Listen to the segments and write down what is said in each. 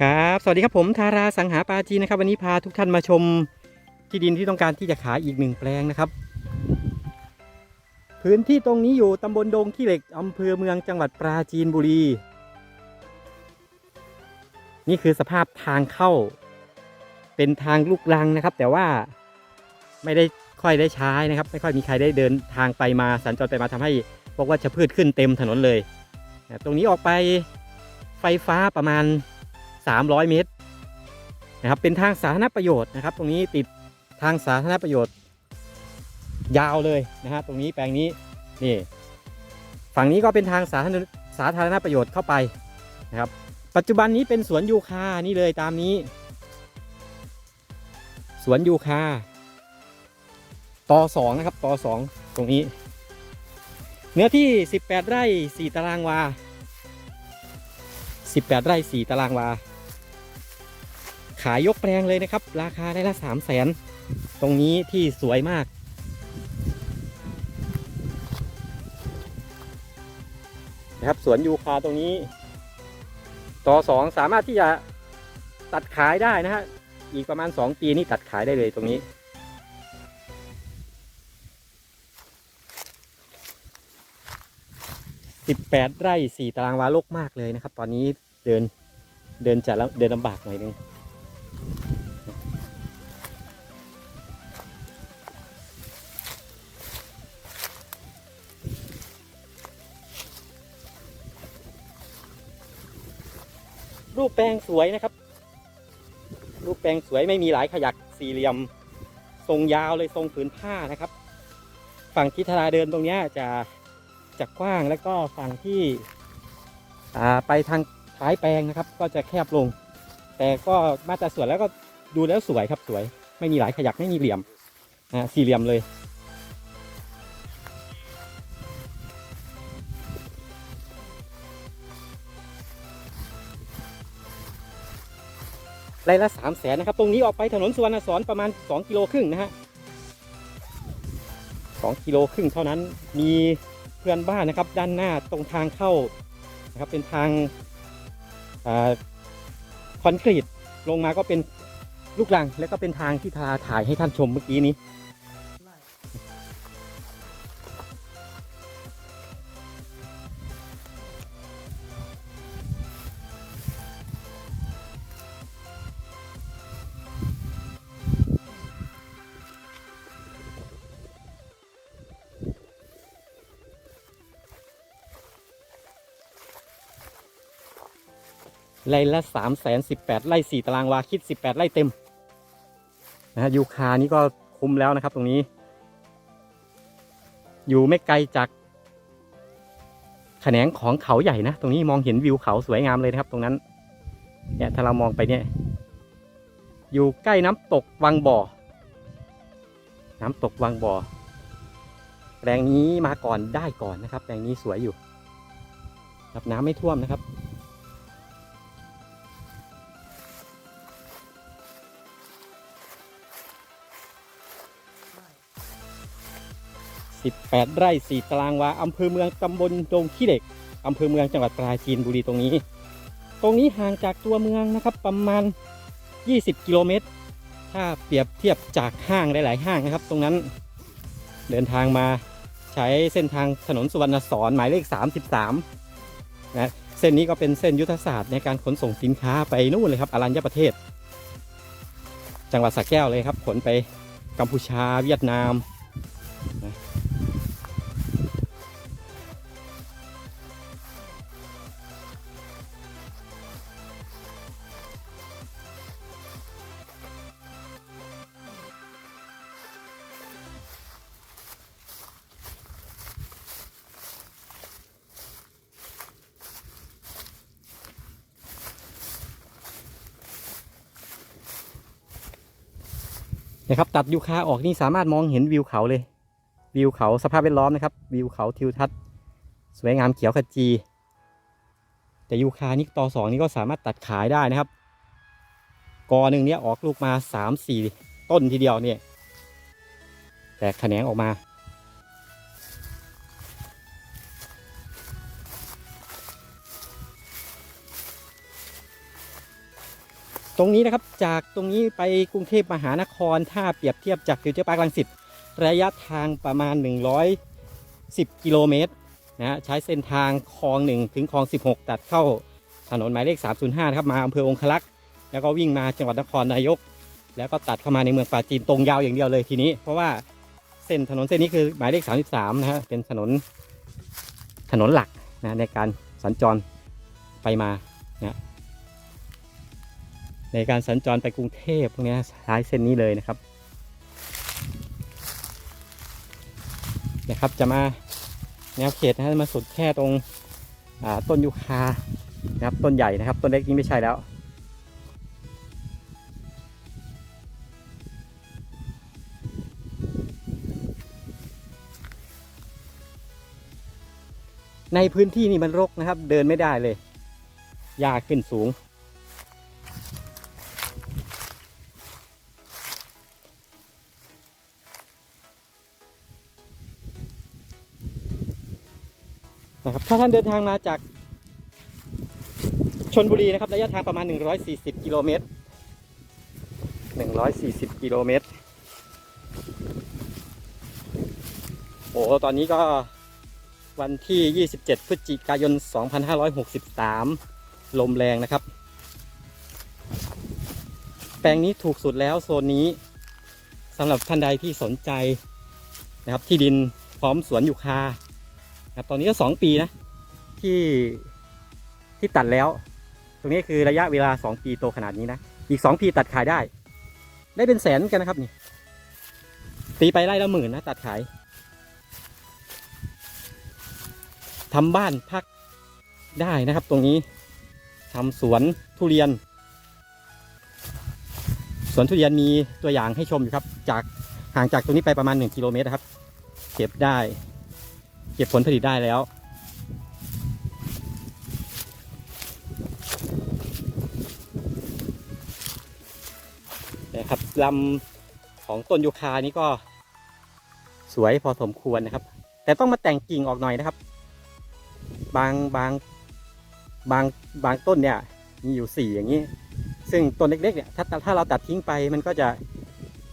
ครับ สวัสดีครับผมทาราสังหาปาจีนะครับ วันนี้พาทุกท่านมาชมที่ดินที่ต้องการที่จะขายอีกหนึ่งแปลงนะครับ พื้นที่ตรงนี้อยู่ตำบลดงขี้เหล็กอำเภอเมืองจังหวัดปราจีนบุรี นี่คือสภาพทางเข้า เป็นทางลูกรังนะครับ แต่ว่าไม่ได้ค่อยได้ใช้นะครับ ไม่ค่อยมีใครได้เดินทางไปมาสัญจรไปมาทำให้บอกว่าจะพืชขึ้นเต็มถนนเลย ตรงนี้ออกไปไฟฟ้าประมาณ 300 เมตรนะครับเป็นทางสาธารณประโยชน์นะครับ ตรงนี้ติดทางสาธารณประโยชน์ ยาวเลยนะฮะตรงนี้แปลงนี้นี่ฝั่งนี้ก็เป็นทางสาธารณสาธารณประโยชน์เข้าไปนะครับ ปัจจุบันนี้เป็นสวนยูคานี่เลยตามนี้ สวนยูคาต่อสองนะครับต่อสองตรงนี้ เนื้อที่ 18 ไร่ 4 ตารางวา 18 ไร่ 4 ตารางวา ขายยกแปลงเลยนะครับ ราคาได้ละ3 0 0แสนตรงนี้ที่สวยมาก นะครับสวนยูคาตรงนี้ ต่อสองสามารถที่จะตัดขายได้นะฮะอีกประมาณ2ปีนี่ตัดขายได้เลยตรงนี้18ไร่4ตารางวาโลกมากเลยนะครับ ตอนนี้เดินเดินจะเดินลำบากหน่อยนึง รูปแปลงสวยนะครับ รูปแปลงสวยไม่มีหลายขยักสี่เหลี่ยม ทรงยาวเลยทรงผืนผ้านะครับ ฝั่งทิศทาราเดินตรงนี้จะจะกว้างแล้วก็ฝั่งที่ไปทางท้ายแปลงนะครับ ก็จะแคบลง แต่ก็มาตรส่วนแล้วก็ดูแล้วสวยครับสวย ไม่มีหลายขยักไม่มีเหลี่ยมนะสี่เหลี่ยมเลย ไร่ละสามแสนนะครับ ตรงนี้ออกไปถนนสุวรรณสอนประมาณ 2 กิโลครึ่งนะฮะสองกิโลครึ่งเท่านั้นมีเพื่อนบ้านนะครับ ด้านหน้าตรงทางเข้านะครับเป็นทางอคอนกรีตลงมาก็เป็นลูกรัง แล้วก็เป็นทางที่ทาถ่ายให้ท่านชมเมื่อกี้นี้ ไร่ละสามแสนสิบแปดไร่สี่ตารางวาคิดสิบแปดไร่เต็มนะฮะยูคานี่ก็คุ้มแล้วนะครับตรงนี้ อยู่ไม่ไกลจากแขนงของเขาใหญ่นะ ตรงนี้มองเห็นวิวเขาสวยงามเลยนะครับ ตรงนั้น เนี่ยถ้าเรามองไปเนี่ย อยู่ใกล้น้ำตกวังบ่อ น้ำตกวังบ่อแปลงนี้มาก่อนได้ก่อนนะครับ แปลงนี้สวยอยู่รับน้ำไม่ท่วมนะครับ 18 ไร่ 4 ตารางวาอำเภอเมืองตำบลดงขี้เหล็กอำเภอเมืองจังหวัดปราจีนบุรีตรงนี้ ตรงนี้ห่างจากตัวเมืองนะครับประมาณ 20 กิโลเมตร ถ้าเปรียบเทียบจากห้างหลาย ๆ ห้างนะครับ ตรงนั้น เดินทางมาใช้เส้นทางถนนสุวรรณสอนหมายเลข 33 นะเส้นนี้ก็เป็นเส้นยุทธศาสตร์ในการขนส่งสินค้าไปนู่นเลยครับอรัญญประเทศ จังหวัดสระแก้วเลยครับขนไปกัมพูชาเวียดนามนะะครับตัดยูคาออกนี่สามารถมองเห็นวิวเขาเลย วิวเขาสภาพแวดล้อมนะครับวิวเขาทิวทัศน์สวยงามเขียวขจี แต่ยูคานี่ต่อสองนี้ก็สามารถตัดขายได้นะครับ กอหนึ่งเนี้ยออกลูกมาสามสี่ต้นทีเดียวเนี่ยแต่แขนงออกมา ตรงนี้นะครับจากตรงนี้ไปกรุงเทพมหานคร ถ้าเปรียบเทียบจากฟิวเจอร์พาร์คลังสิตระยะทางประมาณ 110 กิโลเมตรนะฮะใช้เส้นทางคลอง 1 ถึงคลอง 16 ตัดเข้าถนนหมายเลข 305นะครับมาอำเภอองคลักษ์แล้วก็วิ่งมาจังหวัดนครนายก แล้วก็ตัดเข้ามาในเมืองปราจีนตรงยาวอย่างเดียวเลยทีนี้ เพราะว่าเส้นถนนเส้นนี้คือหมายเลข 33 นะฮะเป็นถนนถนนหลักนะในการสัญจรไปมานะ ในการสัญจรไปกรุงเทพพวกนี้ยใช้เส้นนี้เลยนะครับนะครับจะมาแนวเขตนะฮะมาสุดแค่ตรงต้นยูคานะครับต้นใหญ่นะครับ ต้นเล็กนี้ไม่ใช่แล้วในพื้นที่นี่มันรกนะครับ เดินไม่ได้เลยหญ้าขึ้นสูง นะครับถ้าท่านเดินทางมาจากชนบุรีนะครับระยะทางประมาณ 140 กิโลเมตร 140 กิโลเมตร โอ้ตอนนี้ก็วันที่ 27 พฤศจิกายน 2563 ลมแรงนะครับ แปลงนี้ถูกสุดแล้วโซนนี้สำหรับท่านใดที่สนใจนะครับที่ดินพร้อมสวนยูคา ครับตอนนี้ก็สองปีนะที่ที่ตัดแล้ว ตรงนี้คือระยะเวลาสองปีโตขนาดนี้นะอีกสองปีตัดขายได้ ได้เป็นแสนกันนะครับนี่ตีไปไร่ละหมื่นนะตัดขายทำบ้านพักได้นะครับ ตรงนี้ทำสวนทุเรียน สวนทุเรียนมีตัวอย่างให้ชมอยู่ครับ จากห่างจากตรงนี้ไปประมาณ 1 กิโลเมตรครับ เก็บได้ เก็บผลผลิตได้แล้ว นะครับลำของต้นยูคานี้ก็สวยพอสมควรนะครับ แต่ต้องมาแต่งกิ่งออกหน่อยนะครับ บางบางบางบางต้นเนี่ยมีอยู่สี่อย่างนี้ ซึ่งต้นเล็กๆเนี่ยถ้าถ้าเราตัดทิ้งไปมันก็จะ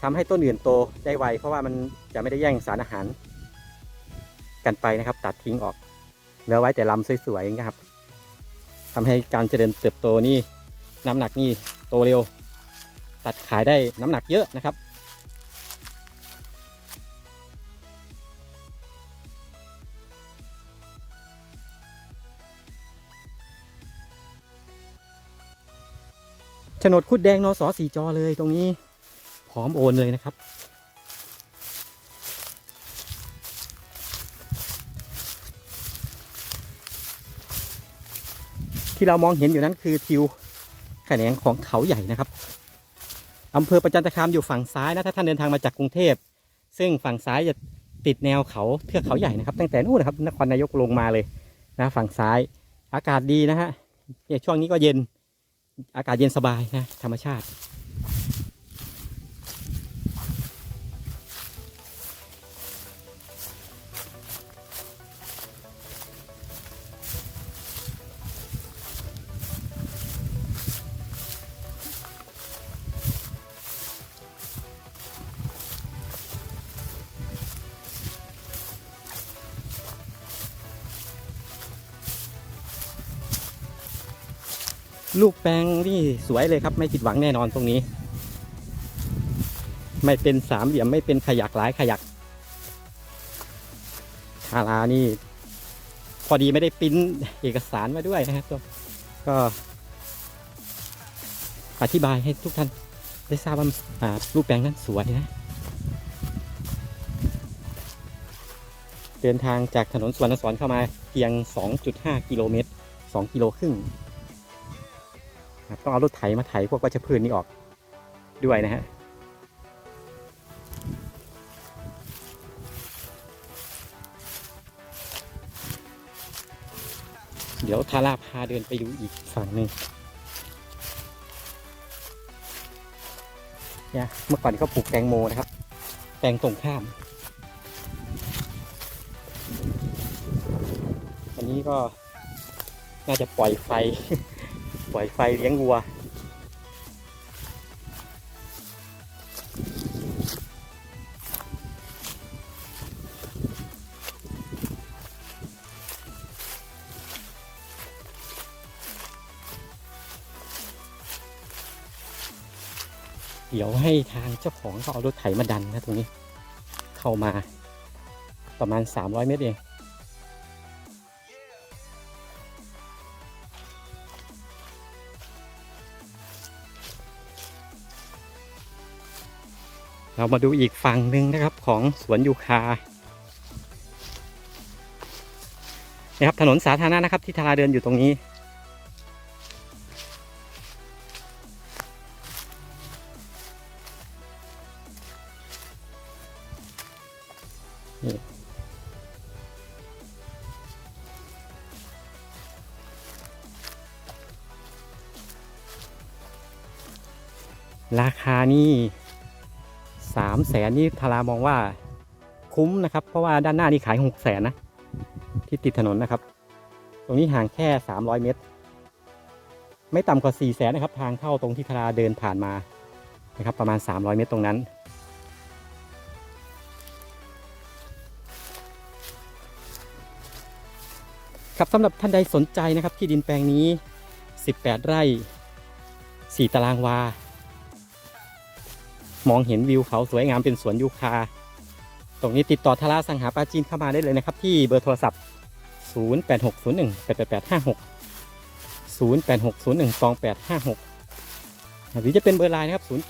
ทำให้ต้นอื่นโตได้ไวเพราะว่ามันจะไม่ได้แย่งสารอาหาร กันไปนะครับ ตัดทิ้งออกเหลือไว้แต่ลำสวยๆนะครับทำให้การเจริญเติบโตนี่น้ำหนักนี่โตเร็ว ตัดขายได้น้ำหนักเยอะนะครับโฉนดคุดแดงนสสีจอเลยตรงนี้พร้อมโอนเลยนะครับ ที่เรามองเห็นอยู่นั้นคือทิวแขนงของเขาใหญ่นะครับอำเภอประจันตคามอยู่ฝั่งซ้ายนะถ้าท่านเดินทางมาจากกรุงเทพ ซึ่งฝั่งซ้ายจะติดแนวเขาเทือกเขาใหญ่นะครับ ตั้งแต่นู่นนะครับนครนายกลงมาเลยนะฝั่งซ้ายอากาศดีนะฮะช่วงนี้ก็เย็นอากาศเย็นสบายนะธรรมชาติ ลูกแปลงนี่สวยเลยครับ ไม่ผิดหวังแน่นอนตรงนี้ ไม่เป็นสามเหลี่ยมไม่เป็นขยักหลายขยักทารานี่ พอดีไม่ได้ปิ้นเอกสารมาด้วยนะครับก็ก็อธิบายให้ทุกท่านได้ทราบว่าอ่ารูปแปลงนั้นสวยนะ เดินทางจากถนนสวนสอนเข้ามาเพียง 2.5 กิโลเมตร 2 กิโลครึ่ง ต้องเอารถไถมาไถพวกวัชพืชนี้ออกด้วยนะฮะเดี๋ยวทาราพาเดินไปดูอีกฝั่งหนึ่งเนี่ยเมื่อก่อนเขาปลูกแตงโมนะครับ แตงตรงข้าม อันนี้ก็น่าจะปล่อยไฟ ปล่อยไฟเลี้ยงวัว เดี๋ยวให้ทางเจ้าของเขาเอารถไถมาดันนะตรงนี้ เข้ามาประมาณ 300 เมตรเอง เรามาดูอีกฝั่งหนึ่งนะครับของสวนยูคานะครับถนนสาธารณะนะครับที่ทาราเดินอยู่ตรงนี้ ราคานี่ สามแสนนี่ทารามองว่าคุ้มนะครับ เพราะว่าด้านหน้านี่ขายหกแสนนะ ที่ติดถนนนะครับ ตรงนี้ห่างแค่300เมตร ไม่ต่ำกว่า4แสนนะครับ ทางเข้าตรงที่ทาราเดินผ่านมานะครับ ประมาณ300เมตรตรงนั้นครับสำหรับท่านใดสนใจนะครับที่ดินแปลงนี้ 18 ไร่ 4 ตารางวา มองเห็นวิวเขาสวยงามเป็นสวนยูคา ตรงนี้ติดต่อทาราสังหาปาจีนเข้ามาได้เลยนะครับ ที่เบอร์โทรศัพท์ 08601 88856 08601 2856 หรือจะเป็นเบอร์ไลน์นะครับ 0879839016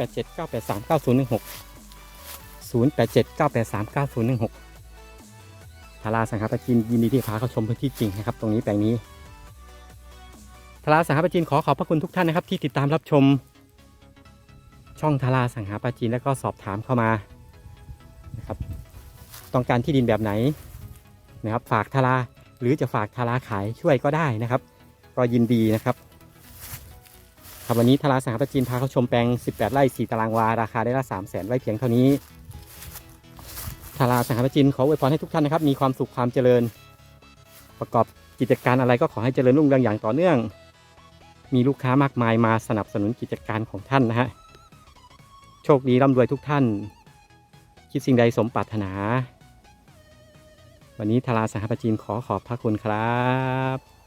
0879839016ทาราสังหาปาจีนยินดีที่พาเข้าชมพื้นที่จริงนะครับ ตรงนี้แปลงนี้ทาราสังหาปาจีนขอขอบพระคุณทุกท่านนะครับ ที่ติดตามรับชม ช่องทาราสังหาปาจีนแล้วก็สอบถามเข้ามานะครับ ต้องการที่ดินแบบไหนนะครับ ฝากทาราหรือจะฝากทาราขายช่วยก็ได้นะครับ ก็ยินดีนะครับครับวันนี้ทาราสังหาปาจีนพาเขาชมแปลง 18 ไร่ 4 ตารางวา ราคาได้ละ 3 0 0แสนไว้เพียงเท่านี้ทาราสังหาปาจีนขออวยพรให้ทุกท่านนะครับ มีความสุขความเจริญ ประกอบกิจการอะไรก็ขอให้เจริญรุ่งเรืองอย่างต่อเนื่อง มีลูกค้ามากมายมาสนับสนุนกิจการของท่านนะฮะ โชคดีร่ำรวยทุกท่าน คิดสิ่งใดสมปรารถนา วันนี้ทาราสังหาปจีนขอขอบพระคุณครับ